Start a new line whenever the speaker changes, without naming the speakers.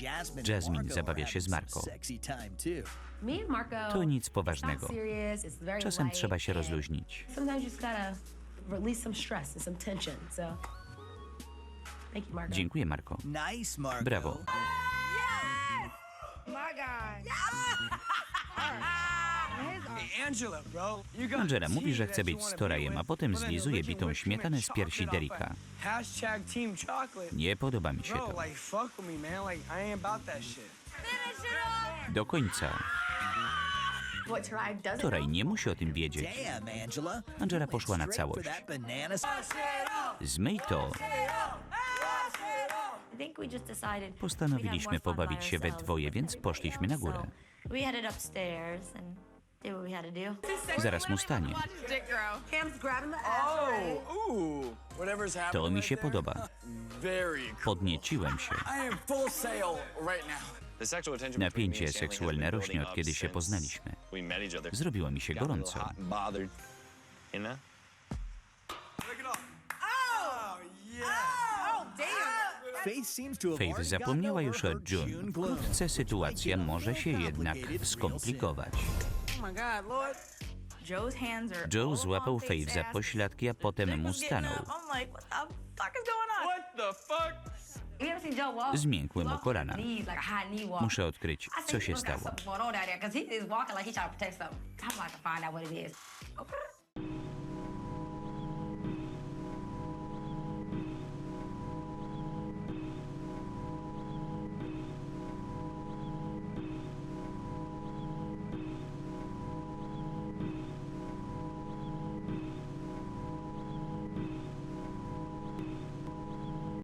Jasmine zabawia się z Marco.
Marco.
To nic poważnego. Czasem trzeba się rozluźnić.
You just gotta release some
Angela,
mówi, że chce być
be
a potem zlizuje bitą śmietanę z piersi
chocolate.
Nie podoba mi się to. Do końca.
Know?
nie musi o tym wiedzieć.
Angela.
Poszła na całość. Zmyj to. Postanowiliśmy pobawić się we dwoje, więc poszliśmy na górę.
Did what we had to do.
Zaraz mu stanie.
Happening
To mi się podoba. Podnieciłem się. Napięcie seksualne rośnie od kiedy się poznaliśmy. Zrobiło mi się gorąco. Faith zapomniała już o June. Wkrótce sytuacja może się jednak skomplikować.
My god, Lord. Joe's hands are
Joe złapał
on
Faith za pośladki, a potem mu stanął.
up. I'm like, what the fuck is going on?
What the fuck?
You ever seen Joe walk?
Zmiękły mu kolana.
with knees, like a high knee walk.
Muszę odkryć, co się stało.